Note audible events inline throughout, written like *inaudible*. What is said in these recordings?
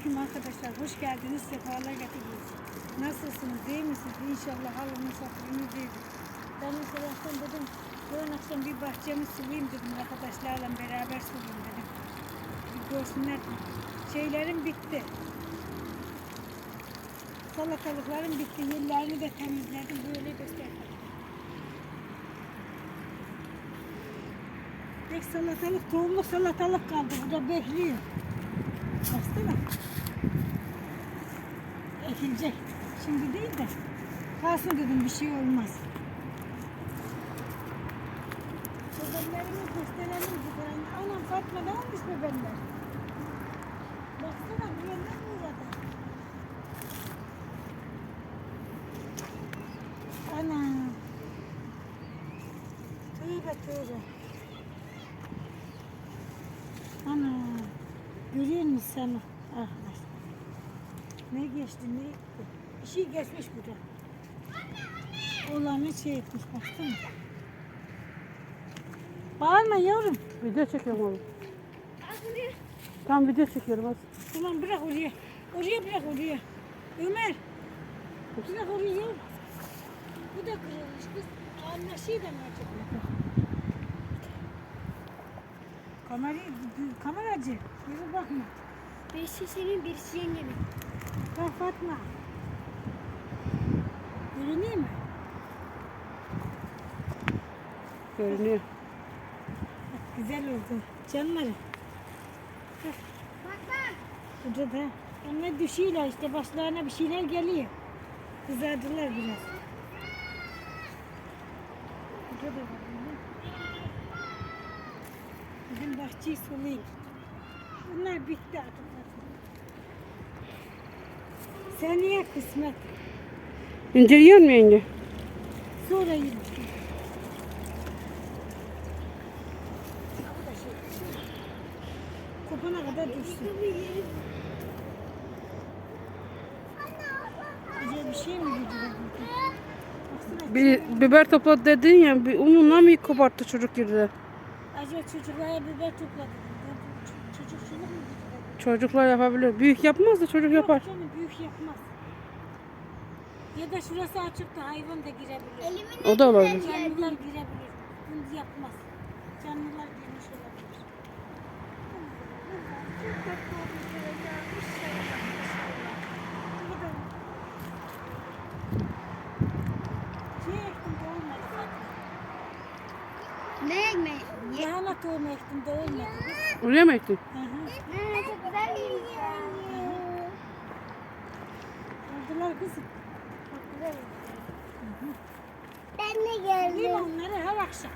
Aleyküm arkadaşlar. Hoş geldiniz. Sefalar getirdiniz. Nasılsınız? İyi misiniz? İnşallah halımız hatırınız iyidir. Ben bu taraftan dedim yarın akşam bir bahçemi sulayayım dedim. Arkadaşlarla beraber sulayayım dedim. Bir görsünler. Şeylerim bitti. Salatalıklarım bitti. Yerlerini de temizledim. Böyle gösterdim. Tek salatalık, tohumluk salatalık kaldı. Burada bekliyor. Baksana. Ekilecek. Şimdi değil de. Kalsın dedim bir şey olmaz. Bebenlerimi gösterelim güzel. Anam Fatma ne olmuş bebenler? Baksana güvenler burada. Ana. Tövbe tövbe. Ana. Görüyor musun sen? Geçti ne? Bir şey geçmiş burada. Olanı şey etmiş baksana. Bağırma yavrum. Video çekiyorum oğlum. Tam video çekiyorum az. Ulan bırak oraya. Oraya bırak oraya. Ömer. Bırak oraya. Bu da kırılmış kız. Anlaşıyı da mı acaba? Kamerayı, kameracı. Yürü bakma. Birisi senin, birisi yengemin. Bak Fatma. Görünüyor mu? Görünüyor. Bak, güzel oldu. Canları. Bak bak. Burada da. Onlar düşüyorlar işte başlarına bir şeyler geliyor. Kızardılar biraz. Burada da var. bunlar. Bizim bahçeyi sulayayım. Bunlar bitti artık. Seneye kısmet. İncir yiyor mu yenge? Sonra yerim. Kopana kadar dursun. Acaba bir şey mi gidiyor? Bir biber topladı dedin ya, bir umunla mı koparttı çocuk girdi? Acaba çocuklara biber topladı. Ç- Çocuk şunu mu gidiyor? Çocuklar yapabilir. Büyük yapmaz da çocuk yapar. Yok canım büyük yapmaz. Ya da şurası açık da hayvan da girebilir. Elimin O da olabilir. Canlılar girebilir. Bunu yapmaz. Canlılar girmiş olabilir. Şey ektim de olmadı zaten. Ne ekmeği? Lahana tohumu ektim de olmadı. Oraya mı ektin? Hı hı. Ne çok güzel. Oldular kızım. Çok güzel. Ben de geldim. onları her akşam?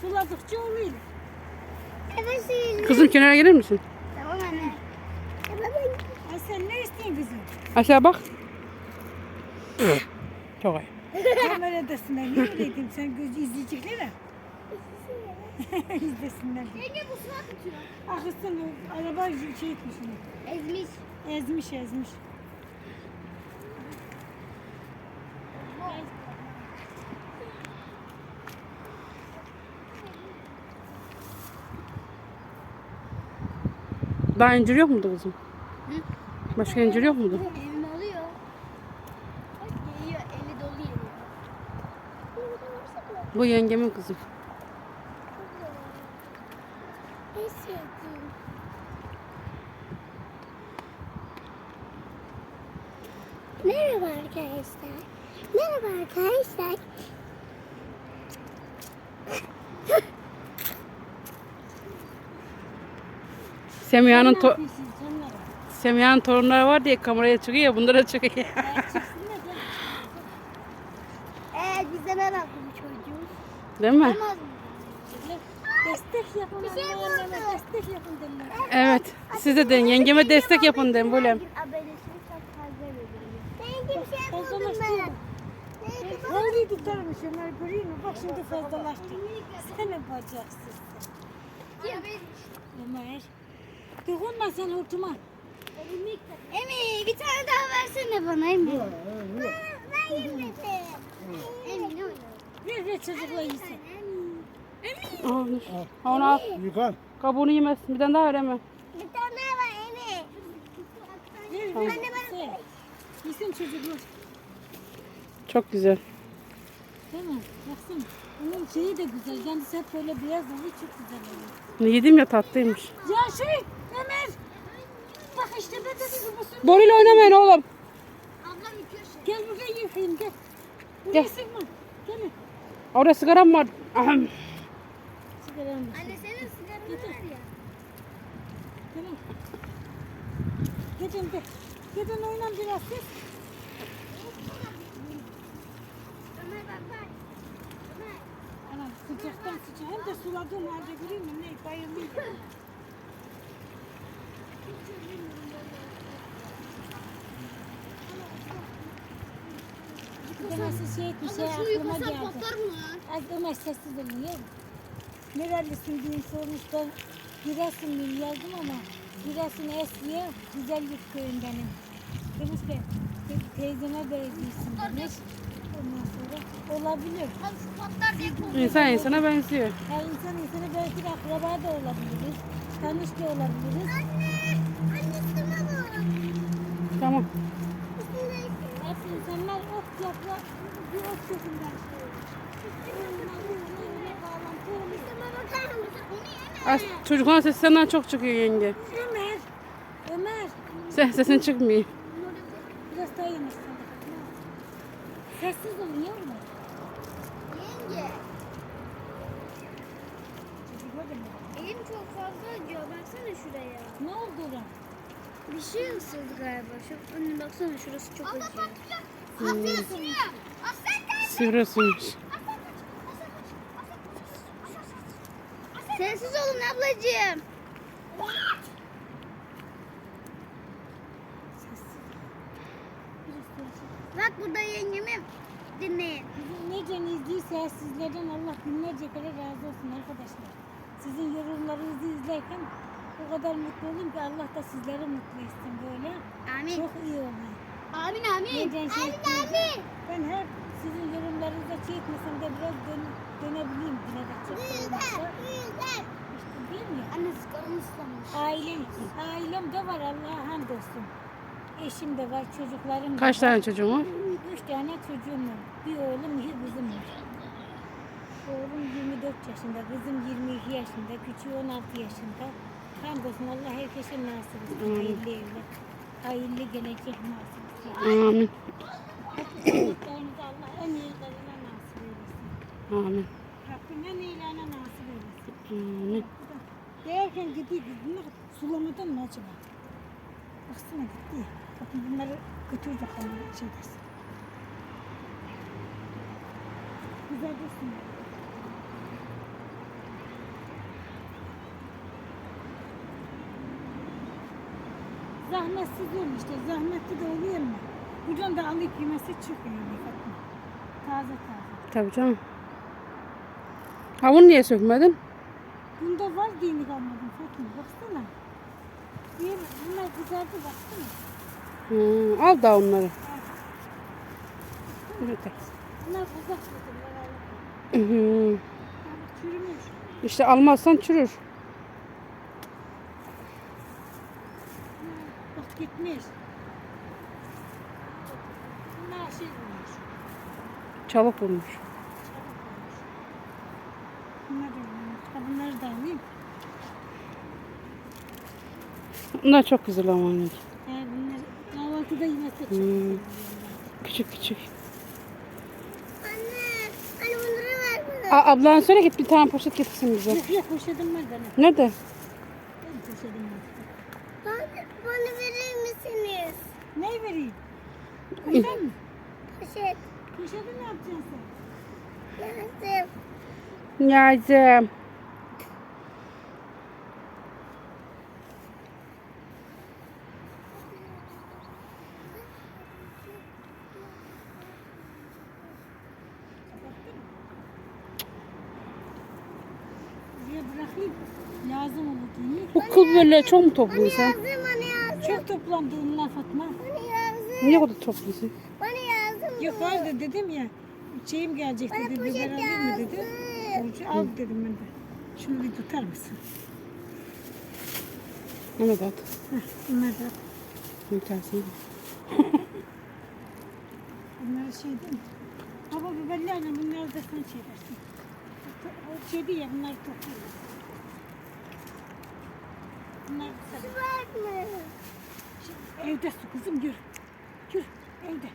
Suladıkça oluyor. Evet suyunu. Kızım kenara gelir misin? Tamam anne. Ay sen ne istiyorsun kızım? Aşağı bak. *laughs* Çok iyi. Kameradasın. Ne öyleydim sen göz izleyeceklere? *laughs* İzlesinler. Yenge bu suya tutuyor. Akısın o araba şey etmiş onu. Ezmiş. Ezmiş ezmiş. Daha incir yok muydu kızım? Başka incir yok muydu? Evim alıyor. Bak geliyor. Eli dolu geliyor. Bu yengemin kızı. En sevdiğim. Merhaba arkadaşlar. Merhaba arkadaşlar. Semiha'nın Ne to? Semiha'nın torunları var diye kameraya çıkıyor ya bunlara çıkıyor. Eğer çıksınlar canım. Ee, bizden herhalde bu çocuğu. Değil mi? Destek yapın Bir şey destek yapın derler. Evet. Siz de deyin yengeme destek yapın deyin böyle. Abelesini çok fazla veriyor. Ben bir şey buldum ben. Vallahi tutarmış Ömer göreyim mi? Bak şimdi fazlalaştı. Sen ne bacaksız. Ömer. Dokunma sen hortuma. Emi bir tane daha versene bana Emi. Ben yemedim. Emi ne oluyor? Ver ver çocukla yesin. Al, dur. Onu al. Yıkan. Kabuğunu yemezsin. Bir tane daha ver hemen. Bir tane daha var Emi. Anne bana. Yesin çocuklar. Çok güzel. Değil mi? Baksana. Onun şeyi de güzel. Kendisi hep böyle beyaz oluyor. Çok güzel oluyor. Yedim ya tatlıymış. Ya şey Ömer. Bak işte ben de dedim Boril oynamayın oğlum. Ablam yıkıyor şey. Gel buraya yıkayayım gel. Gel. Buraya sıkma. Gel. Orada sigaram var. Ahem. Sigaranı da. Anne senin sigaran var ya. Gel. Gidin gel. Gidin oynan biraz siz. Ömer bak bak. Ömer. Anam sıcaktan sıcak. Hem de suladığım halde göreyim mi? Ne bayılmayayım. Bir de nasıl şey etmiş şu aklıma geldi. Az Ömer sessiz olun ya. Nerelisin diye sormuş ben Giresunluyum yazdım ama Giresun Esriye Güzellik köyündenim. Demiş ki "Te- teyzeme benziyorsun demiş. Olabilir. Abi şu patlar diye korkuyorum. İnsan insana benziyor. Her insan insana belki de akraba da olabiliriz. Tanış da olabiliriz. Anne. Anne üstüme bak. Tamam. Üstünde Hep insanlar ot yapla bir? Onu yeme. Az, çocukların sesi senden çok çıkıyor yenge. Ömer, Ömer. Sen sesin çıkmıyor. Biraz daha yanaşsın. Sessiz olun yavrum. Yenge. Çocuklar da mı? Elim acıyor. Baksana şuraya. Ne oldu lan? Bir şey ısırdı galiba. Şu önüne baksana şurası çok acıyor. Aslan sürüyor. Aslan kaç. Sivrasıymış. Sensiz olun ablacığım. Sessiz. Bak burada yengemi dinleyin. Bizim nece izliyse sizlerden Allah binlerce kere razı olsun arkadaşlar. Sizin yorumlarınızı izlerken o kadar mutlu oldum ki Allah da sizleri mutlu etsin böyle. Amin. Çok iyi oluyor. Amin amin. Neden şey Amin amin. Ben her sizin yorumlarınıza şey etmesem de biraz dön, dönebileyim bilerek çok olmazsa. İşte değil mi? Anne sıkarım ıslanmış. Ailem, ailem de var Allah'a hamdolsun. Eşim de var, çocuklarım da Kaç var. tane çocuğun var? Üç tane çocuğum var. Bir oğlum, bir kızım var. Oğlum 24 yaşında, kızım 22 yaşında, küçüğü 16 yaşında. Hamdolsun Allah herkese nasip etsin. Hayırlı evler, hayırlı gelecek nasip etsin. Amin. Çocuklarınızı Allah en iyilerine nasip eylesin. Amin. Rabbim en iyilerine nasip eylesin. Amin. Değerken gidiyor, bunlar sulamadan mı acaba? Baksana gitti ya. Bakın bunları götürecek bana şey dersin. Güzel dursun. Zahmetsiz olmuş işte. Zahmetli de oluyor mu? Buradan da alıp yemesi çıkıyor Fatma. Taze taze. Tabii canım. Ha bunu niye sökmedin? Bunda var dini kalmadı Fatma. Baksana. Bir, bunlar güzeldi baksana. Hmm, al da onları. Bunlar uzak dedim. Yani çürümüş. İşte almazsan çürür. Bak gitmiş. Bunlar şey olmuş. Çabuk olmuş. Bunlar da olmuş. Ha, bunları da alayım. Bunlar çok güzel ama anne. He, bunlar kahvaltıda yemesi çok Hmm. güzel. Küçük küçük. Anne. Anne bunları ver bana. A ablan söyle git bir tane poşet getirsin bize. Yok yok poşetim var benim. Nerede? Benim poşetim var. Bana, bana verir misiniz? Ne vereyim? Bundan mı? Poşet. Poşeti ne yapacaksın sen? Lazım mi? Bu kıl böyle çok mu topluyorsun sen? Yazdım bana yazdım. Çok toplandı onlar Fatma. Bana yazdım. Niye o kadar topluyorsun? Bana yazdım. Yok vardı dedim ya. Şeyim gelecek Bana dedi. poşet Biber alayım mı dedi. Olcu al dedim ben de. Şunu bir tutar mısın? Mehmet at. Heh, bunlar da. bir tanesini. Bunlar şey değil mi? Baba biberlerle bunları da sen şey dersin. O şey değil ya bunları topluyoruz. Bunlar da? Şimdi Evde su kızım yürü. Sıcak.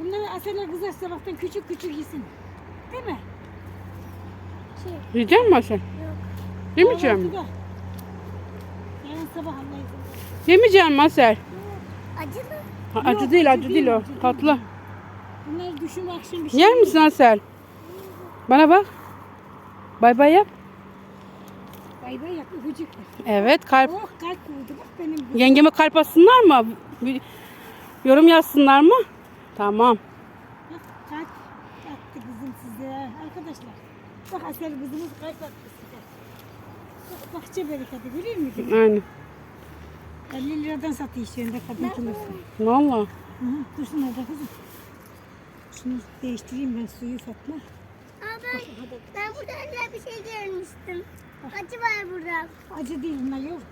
Bunları Asena kızar sabahtan küçük küçük yesin. Değil mi? Yiyecek misin Asel? Yemeyeceğim mi? Kahvaltıda. Yarın sabah Allah izin verirse. Yemeyeceğim mi Asel? Acılı. Ha, Yok, acı değil, acı acı değil, değil o. acı değil. Tatlı. Bunları düşün akşam bir şey. Yer misin Asel? Bana bak. Bay bay yap. Bay bay yap öpücük. Evet kalp. Oh kalp vurdu bak benim. bu. Yengeme kalp atsınlar mı? Bir yorum yazsınlar mı? Tamam. Bak kalp attı kızım size. Arkadaşlar. Bak Asel kızımız kalp attı size. Bak bahçe bereketi görüyor musun? Aynen. 50 liradan satıyor şu anda kadın kilosu. Valla. Hı hı, Dursun orada kızım. Şunu değiştireyim ben suyu Fatma. Ben, burada öyle bir şey görmüştüm. Acı var burada. Acı değil bunlar yok.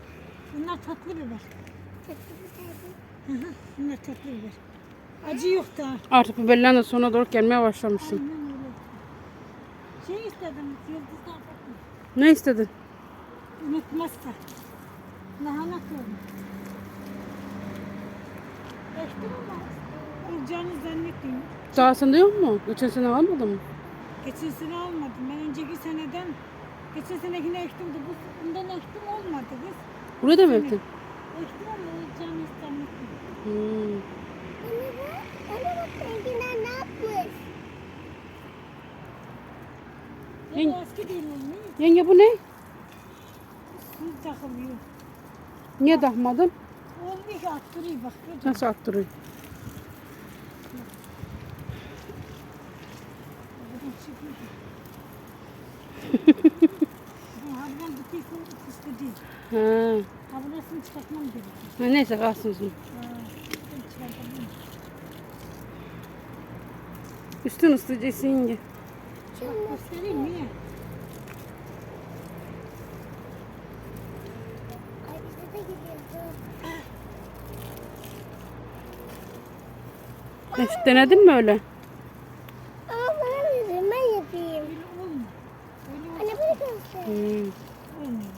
Bunlar tatlı biber. Tatlı bir şey. Hı hı, bunlar tatlı biber. Acı yok daha. Artık biberler de sona doğru gelmeye başlamışsın. Aynen öyle. Şey istedim, yıldızdan bakma. Ne istedin? Unutmazsa. Lahana koydum. Ektim ama olacağını zannetmiyorum. Daha sende yok mu? Geçen sene almadın mı? Geçen sene almadım. Ben önceki seneden, geçen senekini ektim de bu, bundan ektim olmadı kız. Buraya da mı ektin? Ektim ama olacağını zannetmiyorum. Hmm. Anne bak. Anne bak renginden ne yapmış? Yani Yeng- eski değil mi? Yenge bu ne? Su takılıyor. Niye takmadın? Olmuyor ki attırıyor bak. Nasıl attırıyor? Fıstığı değil. Ha. Burasını çıkartmam gerekiyor. ha neyse kalsın çıkartamam. Üstün ısıtıcısı yenge. Bak göstereyim mi? Ay bize de gidiyordu. Hiç denedin mi öyle? Ama bana verin ben yapayım. Böyle olmuyor. Böyle ol- Anne bunu göster. Hmm. olmuyor.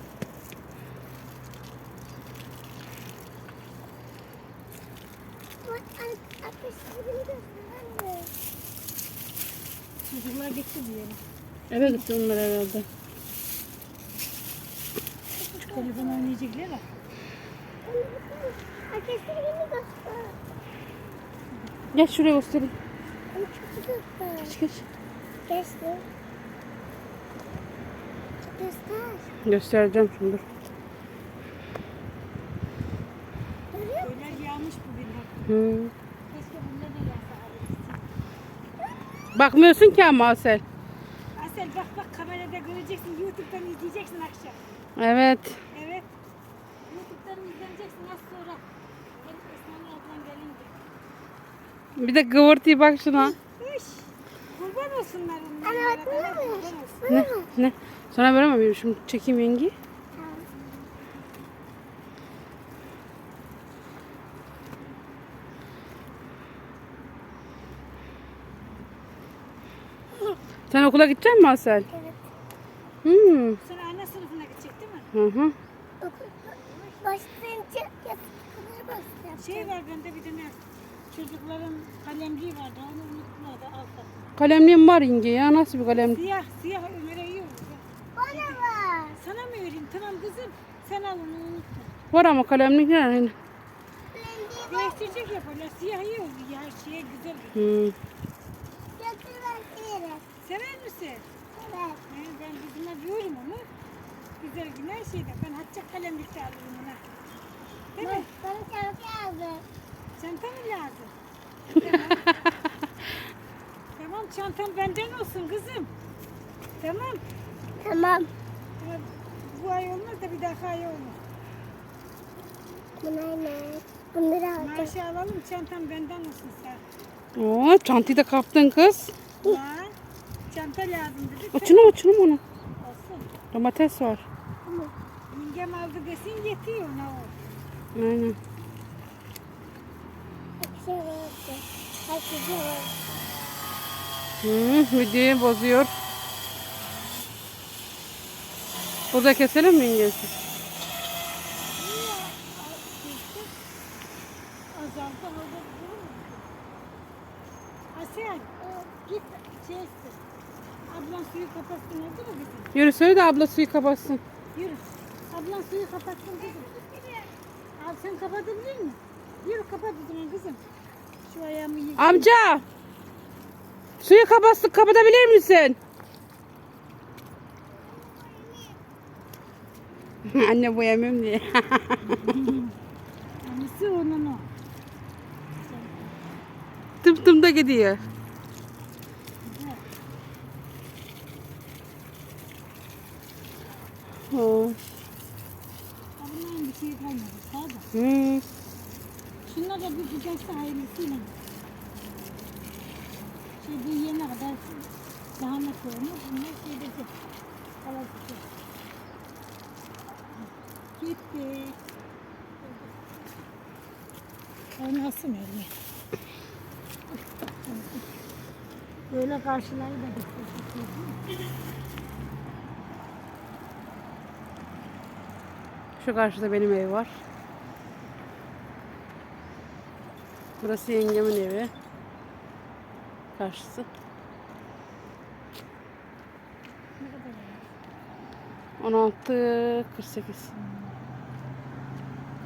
Bak anne arkadaşlarını göster anne. Çocuklar gitti diyelim. Eve gitti onlar herhalde. Telefon oynayacaklar ya. Gel şuraya göstereyim. Geç geç. Göster. Göster. Göstereceğim şimdi. dur. Görüyor musun? Köyler yağmış bugün. Hmm. Keşke bunda da yağsa arası. Bakmıyorsun ki ama Asel. Asel bak bak kamerada göreceksin. Youtube'dan izleyeceksin akşam. Evet. Evet. Youtube'dan izleneceksin az sonra. Benim Esma'nın ablan gelince. Bir de kıvırtıyı bak şuna. Üş. Kurban olsunlar onlar. Bunu Ne? Ne? Sana veremem miyim? Şimdi çekeyim yengi. Sen okula gidecek misin Asel? Evet. Hmm. Sonra ana sınıfına gidecek değil mi? Hı hı. Başlayınca yatıkları başlayacağım. Şey var bende bir tane çocukların kalemliği vardı. Onu unuttular da altta. Kalemliğim var yenge ya. Nasıl bir kalem? Siyah, siyah Ömer'e iyi olur. Bana var. Sana mı vereyim? Tamam kızım. Sen al onu unutma. Var ama kalemlik yani. Değiştirecek yaparlar. Siyah iyi olur ya. Şeye güzel. Hmm. Sever misin? Evet. He, ben kızıma diyorum onu. Güzel gün her şeyde. Ben hatta kalemlikte alırım ona. Değil mi? Bana çabuk yazdı. Çanta mı lazım? *laughs* tamam. tamam çantam benden olsun kızım. Tamam. Tamam. Ama bu ay olmaz da bir daha ay olur. Bunlar ne? Bunları aldım. Maaşı alalım çantam benden olsun sen. Oo, çantayı da kaptın kız. Ya, çanta lazım dedik. Açın açın onu. Olsun. Domates var. Yengem aldı desin yetiyor ona o. Aynen. Hı, videoyu bozuyor. Burada keselim mi İngilizce? Azaldı orada durur mu? Asel git şey iste. Ablan suyu kapatsın oldu mu kızım? Yürü söyle de abla suyu kapatsın. Yürü. Ablan suyu kapatsın kızım. Abi sen kapatabilir mi? Yürü kapat o zaman kızım. Şu ayağımı yık. Amca! Suyu kapatsın kapatabilir misin? *laughs* Anne boyamıyorum diye. *laughs* Annesi onun o. tım tım da gidiyor. Oo. Ablanın bir şey kalmadı. Sağ da. Hı. Şunlar da bir güzelse hayırlısıyla. Şey bu yene kadar daha ne koymuş? Bunlar şeyde de kalacak. Gitti. Oynasın elime. Böyle karşıları da göstereceğim. Şu karşıda benim ev var. Burası yengemin evi. Karşısı. Ne kadar var? 16 48.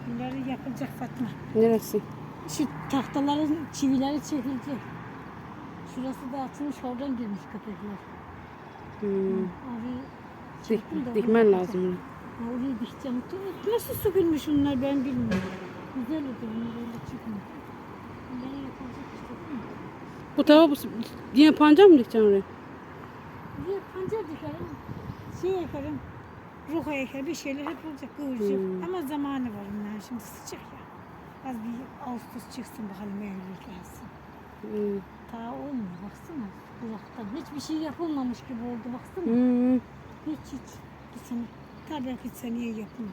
Bunları yapılacak Fatma. Neresi? Şu tahtaların çivileri çekilecek. Şurası da açılmış oradan girmiş köpekler. Hmm. Orayı Dik, dikmen lazım. bunu. Ha, Orayı dikeceğim. Nasıl sökülmüş onlar ben bilmiyorum. Güzel oldu onlar öyle çıkmıyor. Bunları yapılacak işte değil mi? Bu tava bu, yine pancar mı dikeceksin oraya? Bir pancar dikerim. Şey yaparım. Ruha eker bir şeyler hep olacak kıvırcık. Hmm. Ama zamanı var bunlar şimdi sıcak ya. Az bir Ağustos çıksın bakalım Eylül gelsin. Hmm. Daha olmuyor baksana. Uzaktan hiçbir şey yapılmamış gibi oldu baksana. Hmm. Hiç hiç. Bu sene. Tabii belki seneye yapılır.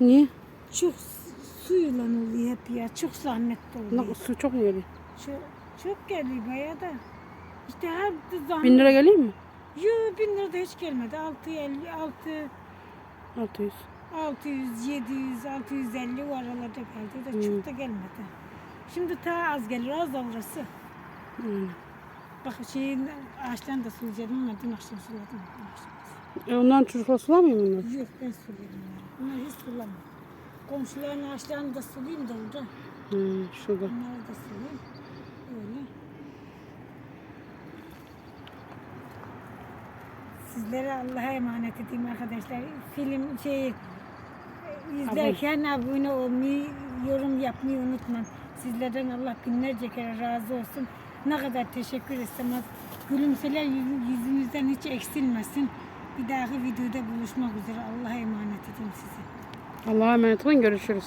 Niye? Çok su- suyla oluyor hep ya. Çok zahmetli oluyor. Lan Su çok geliyor? Çok, çok geliyor bayağı da. İşte her zahmet. Bin lira geliyor mu? Yok bin lira da hiç gelmedi. 650, 6, 600. 600, 700, 650 o aralarda geldi de Hmm. çok da gelmedi. Şimdi ta az gelir az da. Hmm. Bak şeyin ağaçtan da sulayacaktım ama dün akşam suladım. Dün akşam. E ondan çocuklar sulamıyor mu bunlar? Yok ben sulayayım. Bunları hiç sulamam. Komşuların ağaçlarını da sulayayım da orada. Hmm, şurada. Bunları da sulayayım. Öyle. Sizlere Allah'a emanet edeyim arkadaşlar. Film şey izlerken abone olmayı, yorum yapmayı unutmayın. Sizlerden Allah binlerce kere razı olsun. Ne kadar teşekkür etsem az. Gülümseler yüzü- yüzünüzden hiç eksilmesin. Bir dahaki videoda buluşmak üzere. Allah'a emanet edeyim sizi. Allah'a emanet olun görüşürüz.